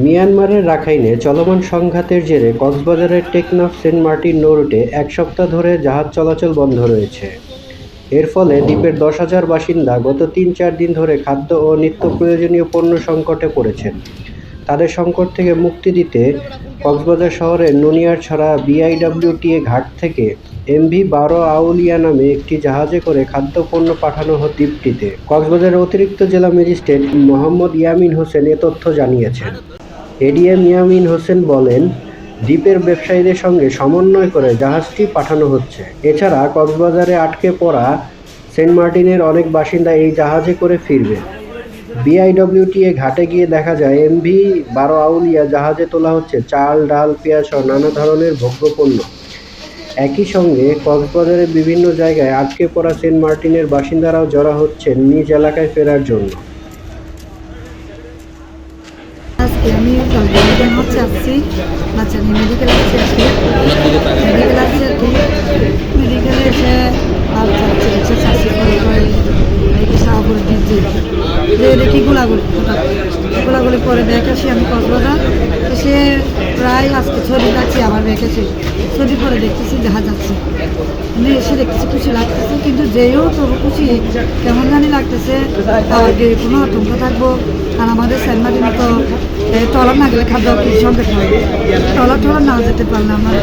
মিয়ানমারের রাখাইনে চলমান সংঘাতের জেরে কক্সবাজারের টেকনাফ সেন্ট মার্টিন নৌরুটে এক সপ্তাহ ধরে জাহাজ চলাচল বন্ধ রয়েছে। এর ফলে দ্বীপের দশ হাজার বাসিন্দা গত তিন চার দিন ধরে খাদ্য ও নিত্য প্রয়োজনীয় পণ্য সংকটে পড়েছেন। তাদের সংকট থেকে মুক্তি দিতে কক্সবাজার শহরের নুনিয়ারছড়া বিআইডব্লিউটিএ ঘাট থেকে এমভি বারো আউলিয়া নামে একটি জাহাজে করে খাদ্যপণ্য পাঠানো হয় দ্বীপটিতে। কক্সবাজারের অতিরিক্ত জেলা ম্যাজিস্ট্রেট মোহাম্মদ ইয়ামিন হোসেন এ তথ্য জানিয়েছেন। এডিএম ইয়ামিন হোসেন বলেন, দ্বীপের ব্যবসায়ীদের সঙ্গে সমন্বয় করে জাহাজটি পাঠানো হচ্ছে। এছাড়া কক্সবাজারে আটকে পড়া সেন্ট মার্টিনের অনেক বাসিন্দা এই জাহাজে করে ফিরবে। বিআইডব্লিউটিএ ঘাটে গিয়ে দেখা যায়, এমভি বারো আউলিয়া জাহাজে তোলা হচ্ছে চাল, ডাল, পেঁয়াজ সহ নানা ধরনের ভোগ্যপণ্য। একই সঙ্গে কক্সবাজারের বিভিন্ন জায়গায় আটকে পড়া সেন্ট মার্টিনের বাসিন্দারাও জড়া হচ্ছেন নিজ এলাকায় ফেরার জন্য। আজকে আমি মেডিকেল হচ্ছে আসছি। বাচ্চা নিয়ে মেডিকেল আসছি আজকে মেডিকেল আসছি কি মেডিকেলে এসে আর যাচ্ছে এসে চাষি করে করে সাহাপুর দিচ্ছি। দেখি গোলাগুলি হঠাৎ গোলাগুলি? পরে ব্যাগ আসি আমি কক্সবাজার। এসে প্রায় আজকে ছবি যাচ্ছি আবার ব্যাগ এসে ছবি পরে দেখতেছি, দেখা যাচ্ছে। আমি এসে দেখতেছি, খুশি লাগতেছে, কিন্তু যেও তবু খুশি। কেমন জানি লাগতেছে আগে কোনো আতঙ্ক থাকব। আর আমাদের স্যালমারিন তো এই না গেলে খাদ্য কি খাওয়া টলার টলার না যেতে পারলে আমার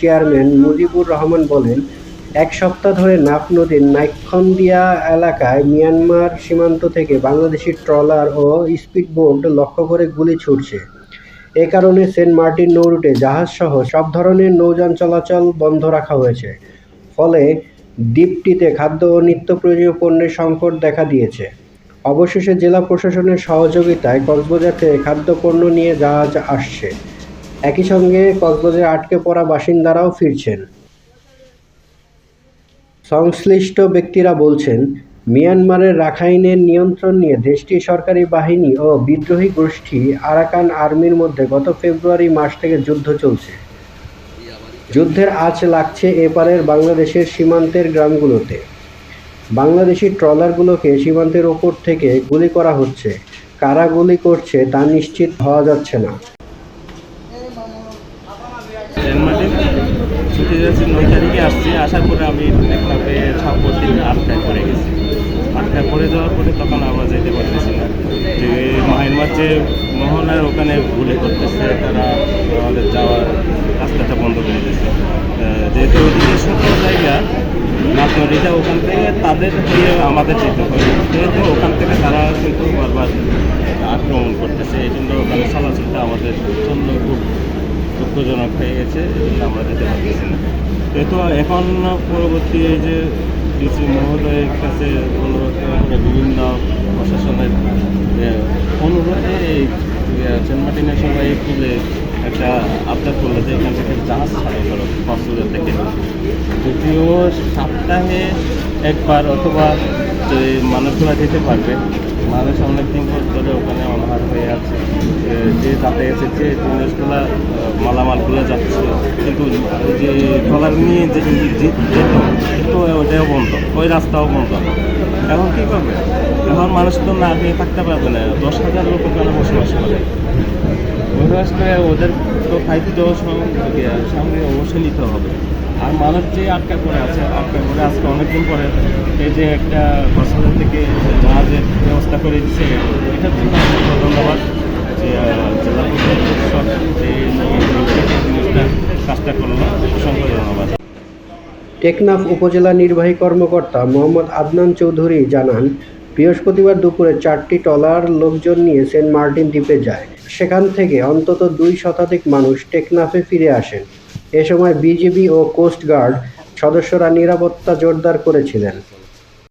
চেয়ারম্যান মুজিবুর রহমান বলেন, এক সপ্তাহ ধরে নাফ নদীর নাইক্ষন্দিয়া এলাকায় মিয়ানমার সীমান্ত থেকে বাংলাদেশি ট্রলার ও স্পিড স্পিডবোট লক্ষ্য করে গুলি ছুটছে। এ কারণে সেন্ট মার্টিন নৌরুটে জাহাজসহ সব ধরনের নৌযান চলাচল বন্ধ রাখা হয়েছে। ফলে দ্বীপটিতে খাদ্য ও নিত্য প্রয়োজনীয় পণ্যের সংকট দেখা দিয়েছে। অবশেষে জেলা প্রশাসনের সহযোগিতায় কক্সবাজার থেকে খাদ্যপণ্য নিয়ে জাহাজ আসছে। একই সঙ্গে কক্সবাজারে আটকে পড়া বাসিন্দারাও ফিরছেন। সংশ্লিষ্ট ব্যক্তিরা বলছেন মিয়ানমারের রাখাইনের নিয়ন্ত্রণ নিয়ে দেশটির সরকারি বাহিনী ও বিদ্রোহী গোষ্ঠী আরাকান আর্মির মধ্যে গত ফেব্রুয়ারি মাস থেকে যুদ্ধ চলছে। যুদ্ধের আঁচ লাগছে এপারের বাংলাদেশের সীমান্তের গ্রামগুলোতে। বাংলাদেশি ট্রলারগুলোকে সীমান্তের ওপর থেকে গুলি করা হচ্ছে। কারা গুলি করছে তা নিশ্চিত হওয়া যাচ্ছে না। ছুটি যাচ্ছি নয় তারিখে আসার পরে আমি দেখলাম যে ছাপ্পর দিন আটকায় পড়ে গেছি। আটকায় পড়ে যাওয়ার পরে তখন আমরা যেতে পারতেছি না। যে মাহিনমার যে মোহনার ওখানে গুলি করতেছে, তারা আমাদের যাওয়ার রাস্তাটা বন্ধ করে দিয়েছে। যেহেতু ওইদিকে শুকনো জায়গা নাচ ওখান থেকে তাদের দিয়ে আমাদের যেতে হয় যেহেতু ওখান থেকে তারা কিন্তু বারবার আক্রমণ করতেছে, এই জন্য ওখানে চলাচলটা আমাদের জন্য খুব দুঃখজনক হয়ে গেছে, এই জন্য আমরা যেতে পারতেছি না। যেহেতু এখন পরবর্তী এই যে ডিসি মহোদয়ের কাছে অনুরোধ করে বিভিন্ন প্রশাসনের অনুরোধে এই সেন্ট মার্টিনের সবাই তুলে একটা আবদার করল যে এখান থেকে জাহাজ ছাড়ে করো কক্সবাজার থেকে। যদিও সপ্তাহে একবার অথবা মানুষগুলো যেতে পারবে মানুষ অনেকদিন পর ধরে ওখানে অনাহার হয়ে আছে, যে যাতায়াতের যে জিনিসগুলা মালামালগুলো যাচ্ছে, কিন্তু যে ট্রলার নিয়ে যে যেত কিন্তু ওটাও বন্ধ, ওই রাস্তাও বন্ধ এখন কী করবে? এখন মানুষ তো না খেয়ে থাকতে পারবে না, দশ হাজার লোক ওখানে বসবাস করে। বসবাস করে ওদের তো খাদ্য সঙ্গে সঙ্গে অবশ্যই নিতে হবে। আর মানুষ যে আটকা করে আছে, আটকা করে আজকে অনেকদিন পরে এই যে একটা কক্সবাজার থেকে জাহাজের ব্যবস্থা করে দিচ্ছে এটার জন্য ধন্যবাদ। যে জেলা জিনিসটা কাজটা করল, অসংখ্য ধন্যবাদ। টেকনাফ উপজেলা নির্বাহী কর্মকর্তা মোহাম্মদ আদনান চৌধুরী জানান, বৃহস্পতিবার দুপুরে চারটি ট্রলার লোকজন নিয়ে সেন্ট মার্টিন দ্বীপে যায়। সেখান থেকে অন্তত দুই শতাধিক মানুষ টেকনাফে ফিরে আসেন। এ সময় বিজিবি ও কোস্টগার্ড সদস্যরা নিরাপত্তা জোরদার করেছিলেন।